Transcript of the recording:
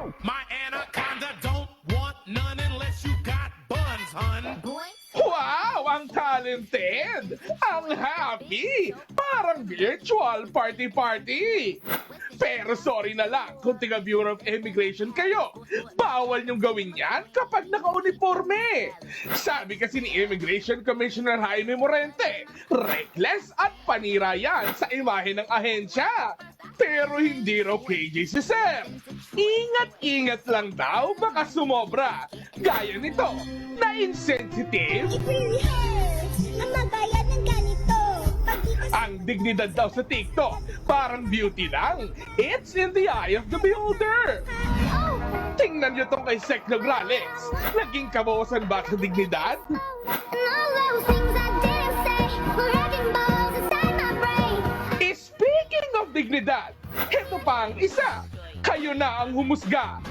My anaconda don't want none unless you got buns, hun. Wow! Ang talented! Ang happy! Parang virtual party-party! Pero sorry na lang kung tiga Bureau of Immigration kayo. Bawal niyong gawin yan kapag naka-uniforme. Sabi kasi ni Immigration Commissioner Jaime Morente, reckless at panira yan sa imahe ng ahensya. Pero hindi raw KJ si Sir. Ingat-ingat lang daw baka sumobra. Gaya nito, na insensitive It really hurts na magbayad ng ganito. Pag di ko Ang dignidad daw sa TikTok, parang beauty lang. It's in the eye of the beholder. Oh! Tingnan niyo tong kay Sek Nograles. Naging kabawasan ba sa dignidad? And all those things I didn't say were wrecking balls inside my brain. Speaking of dignidad, heto pa ang isa. Kayo na ang humusga.